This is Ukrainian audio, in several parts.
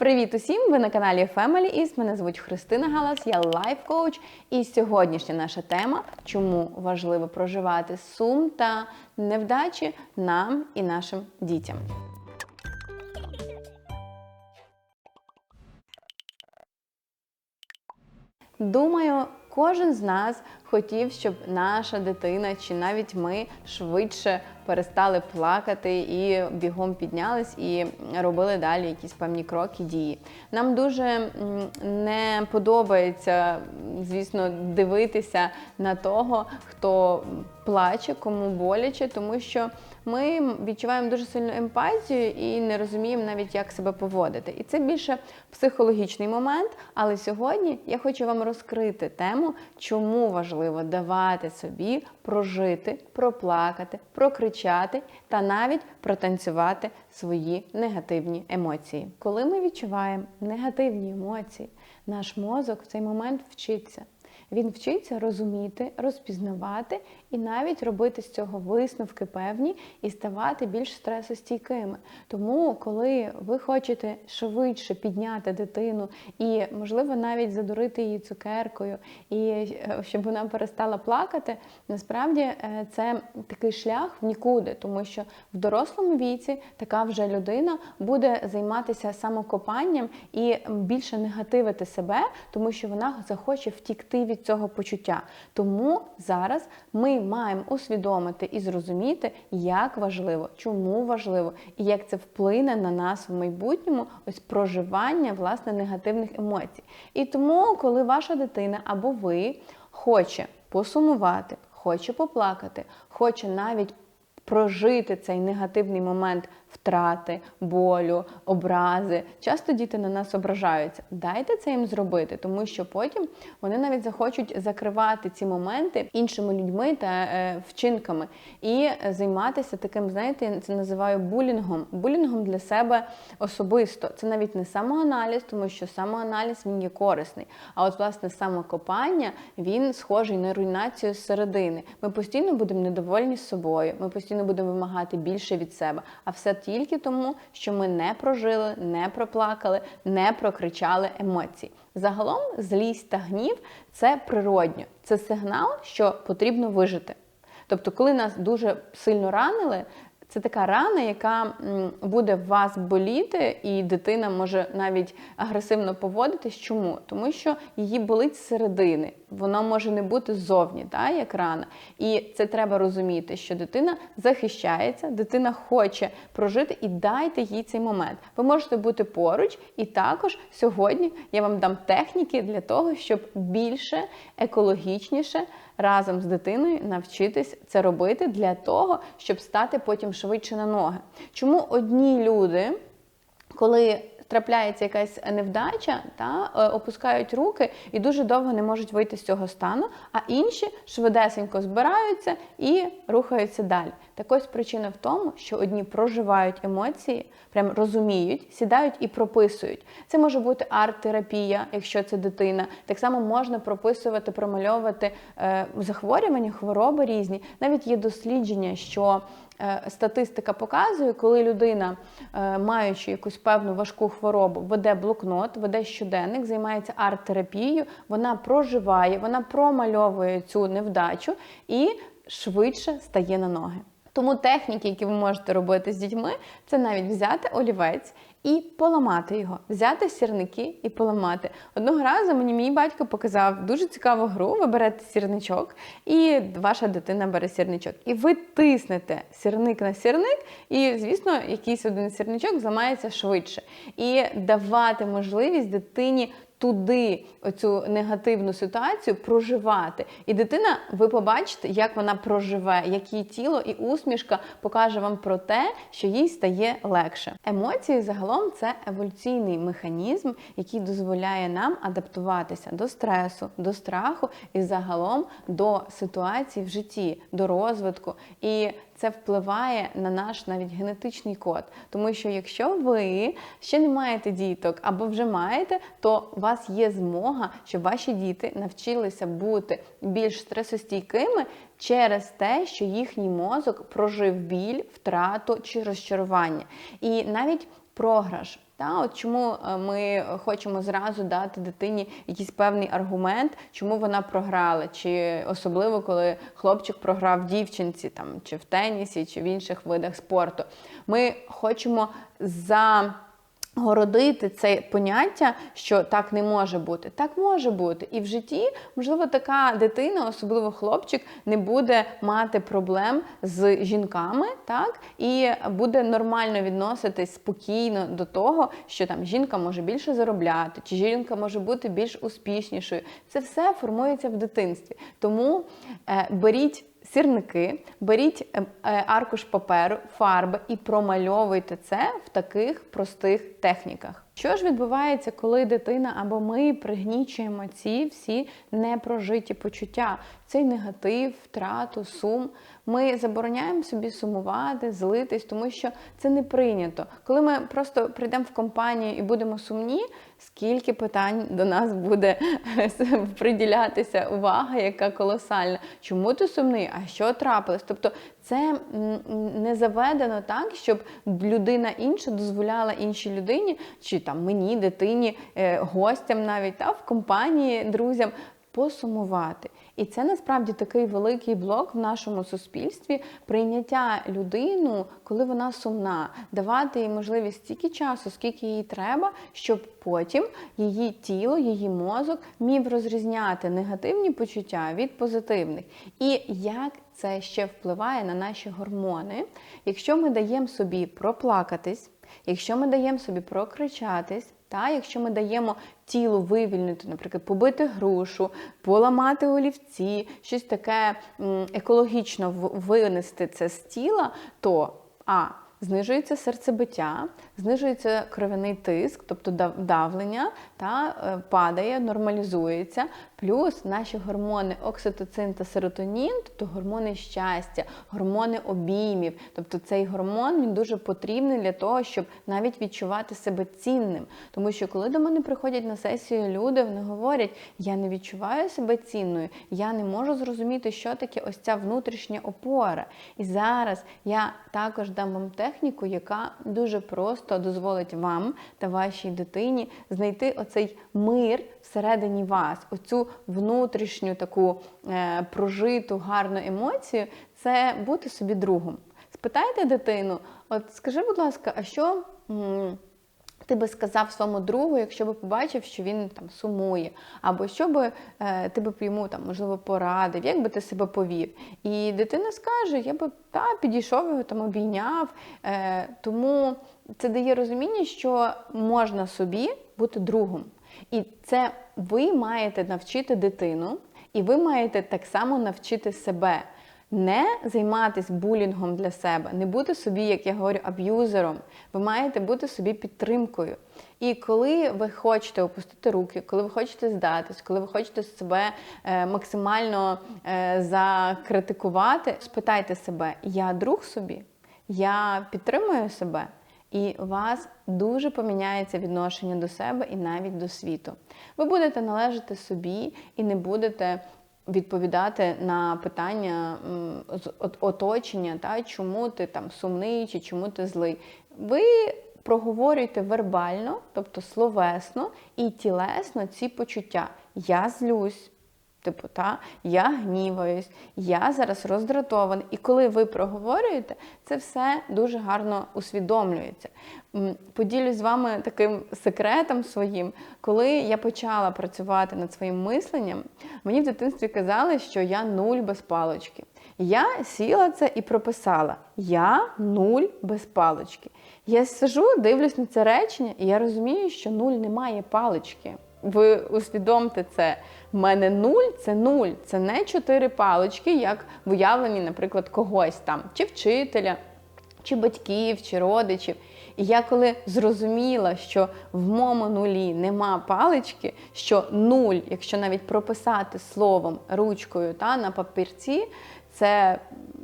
Привіт усім! Ви на каналі Family Is. Мене звуть Христина Галас, я лайф-коуч. І сьогоднішня наша тема чому важливо проживати сум та невдачі нам і нашим дітям. Думаю, кожен з нас хотів, щоб наша дитина чи навіть ми швидше перестали плакати і бігом піднялись і робили далі якісь певні кроки, дії. Нам дуже не подобається, звісно, дивитися на того, хто плаче, кому боляче, тому що ми відчуваємо дуже сильну емпатію і не розуміємо навіть, як себе поводити. І це більше психологічний момент. Але сьогодні я хочу вам розкрити тему, чому важливо давати собі прожити, проплакати, прокричати та навіть протанцювати свої негативні емоції. Коли ми відчуваємо негативні емоції, наш мозок в цей момент вчиться. Він вчиться розуміти, розпізнавати і навіть робити з цього висновки певні і ставати більш стресостійкими. Тому, коли ви хочете швидше підняти дитину і, можливо, навіть задурити її цукеркою, і е, щоб вона перестала плакати, насправді е, це такий шлях в нікуди, тому що в дорослому віці така вже людина буде займатися самокопанням і більше негативити себе, тому що вона захоче втікти від цього почуття. Тому зараз ми маємо усвідомити і зрозуміти, як важливо, чому важливо і як це вплине на нас в майбутньому ось проживання власне негативних емоцій. І тому, коли ваша дитина або ви хоче посумувати, хоче поплакати, хоче навіть прожити цей негативний момент втрати, болю, образи. Часто діти на нас ображаються. Дайте це їм зробити, тому що потім вони навіть захочуть закривати ці моменти іншими людьми та е, вчинками і займатися таким, знаєте, я це називаю булінгом. Булінгом для себе особисто. Це навіть не самоаналіз, тому що самоаналіз він є корисний. А от власне самокопання він схожий на руйнацію середини. Ми постійно будемо недовольні собою. Ми постійно будемо вимагати більше від себе. А все тільки тому, що ми не прожили, не проплакали, не прокричали емоції. Загалом злість та гнів це природньо, це сигнал, що потрібно вижити. Тобто, коли нас дуже сильно ранили, це така рана, яка буде в вас боліти, і дитина може навіть агресивно поводитись. Чому? Тому що її болить з Воно може не бути ззовні, та, як рана. І це треба розуміти, що дитина захищається, дитина хоче прожити і дайте їй цей момент. Ви можете бути поруч, і також сьогодні я вам дам техніки для того, щоб більше екологічніше разом з дитиною навчитись це робити для того, щоб стати потім швидше на ноги. Чому одні люди, коли трапляється якась невдача, та е, опускають руки і дуже довго не можуть вийти з цього стану, а інші швидесенько збираються і рухаються далі. Так ось причина в тому, що одні проживають емоції, прям розуміють, сідають і прописують. Це може бути арт-терапія, якщо це дитина. Так само можна прописувати, промальовувати е, захворювання, хвороби різні. Навіть є дослідження, що е, статистика показує, коли людина, е, маючи якусь певну важку хворобу, веде блокнот, веде щоденник, займається арт-терапією, вона проживає, вона промальовує цю невдачу і швидше стає на ноги. Тому техніки, які ви можете робити з дітьми, це навіть взяти олівець і поламати його, взяти сірники і поламати. Одного разу мені мій батько показав дуже цікаву гру. Ви берете сірничок, і ваша дитина бере сірничок. І ви тиснете сірник на сірник, і, звісно, якийсь один сірничок зламається швидше. І давати можливість дитині туди оцю негативну ситуацію проживати. І дитина, ви побачите, як вона проживе, як її тіло і усмішка покаже вам про те, що їй стає легше. Емоції загалом це еволюційний механізм, який дозволяє нам адаптуватися до стресу, до страху і загалом до ситуації в житті, до розвитку. І це впливає на наш навіть генетичний код. Тому що якщо ви ще не маєте діток або вже маєте, то у вас є змога, щоб ваші діти навчилися бути більш стресостійкими через те, що їхній мозок прожив біль, втрату чи розчарування. І навіть програш Та, от чому е, ми хочемо зразу дати дитині якийсь певний аргумент, чому вона програла, чи особливо коли хлопчик програв дівчинці, там чи в тенісі, чи в інших видах спорту. Ми хочемо за. Городити це поняття, що так не може бути. Так може бути. І в житті, можливо, така дитина, особливо хлопчик, не буде мати проблем з жінками, так, і буде нормально відноситись спокійно до того, що там жінка може більше заробляти, чи жінка може бути більш успішнішою. Це все формується в дитинстві. Тому е, беріть сірники, беріть е, е, аркуш паперу, фарби і промальовуйте це в таких простих техніках. Що ж відбувається, коли дитина або ми пригнічуємо ці всі непрожиті почуття, цей негатив, втрату, сум. Ми забороняємо собі сумувати, злитись, тому що це не прийнято. Коли ми просто прийдемо в компанію і будемо сумні, скільки питань до нас буде приділятися увага, яка колосальна. Чому ти сумний? А що трапилось? Тобто це не заведено так, щоб людина інша дозволяла іншій людині, чи там мені, дитині, е, гостям навіть та в компанії, друзям посумувати. І це насправді такий великий блок в нашому суспільстві прийняття людину, коли вона сумна, давати їй можливість стільки часу, скільки їй треба, щоб потім її тіло, її мозок міг розрізняти негативні почуття від позитивних. І як це ще впливає на наші гормони, якщо ми даємо собі проплакатись, якщо ми даємо собі прокричатись. Та, якщо ми даємо тілу вивільнити, наприклад, побити грушу, поламати олівці, щось таке екологічно винести це з тіла, то а знижується серцебиття, знижується кровяний тиск, тобто давлення, та е, падає, нормалізується. Плюс наші гормони окситоцин та серотонін, тобто гормони щастя, гормони обіймів. Тобто цей гормон він дуже потрібний для того, щоб навіть відчувати себе цінним. Тому що коли до мене приходять на сесію люди, вони говорять, я не відчуваю себе цінною, я не можу зрозуміти, що таке ось ця внутрішня опора. І зараз я також дам вам техніку, яка дуже просто дозволить вам та вашій дитині знайти оцей мир всередині вас, оцю внутрішню таку е, прожиту гарну емоцію, це бути собі другом. Спитайте дитину, от скажи, будь ласка, а що ти би сказав своєму другу, якщо би побачив, що він там сумує, або що би е, ти би йому там, можливо, порадив, як би ти себе повів. І дитина скаже, я би та, підійшов його там, обійняв. Е, Тому це дає розуміння, що можна собі бути другом. І це ви маєте навчити дитину, і ви маєте так само навчити себе. Не займатися булінгом для себе, не бути собі, як я говорю, аб'юзером. Ви маєте бути собі підтримкою. І коли ви хочете опустити руки, коли ви хочете здатись, коли ви хочете себе е, максимально е, закритикувати, спитайте себе: я друг собі, я підтримую себе і у вас дуже поміняється відношення до себе і навіть до світу. Ви будете належати собі і не будете відповідати на питання оточення, та, чому ти там сумний чи чому ти злий. Ви проговорюєте вербально, тобто словесно і тілесно ці почуття. Я злюсь. Типу, та, я гніваюсь, я зараз роздратований. І коли ви проговорюєте, це все дуже гарно усвідомлюється. Поділюсь з вами таким секретом своїм, коли я почала працювати над своїм мисленням, мені в дитинстві казали, що я нуль без палочки. Я сіла це і прописала: Я нуль без палочки. Я сижу, дивлюсь на це речення, і я розумію, що нуль не має палички. Ви усвідомте це. В мене нуль це нуль. Це не чотири палички, як в уявленні, наприклад, когось там, чи вчителя, чи батьків, чи родичів. І я коли зрозуміла, що в моєму нулі нема палички, що нуль, якщо навіть прописати словом, ручкою та на папірці, це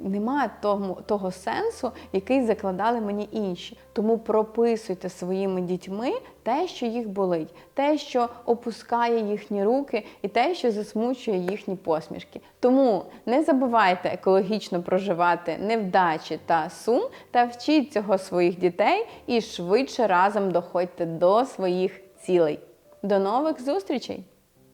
немає того, того сенсу, який закладали мені інші. Тому прописуйте своїми дітьми те, що їх болить, те, що опускає їхні руки, і те, що засмучує їхні посмішки. Тому не забувайте екологічно проживати невдачі та сум та вчіть цього своїх дітей і швидше разом доходьте до своїх цілей. До нових зустрічей!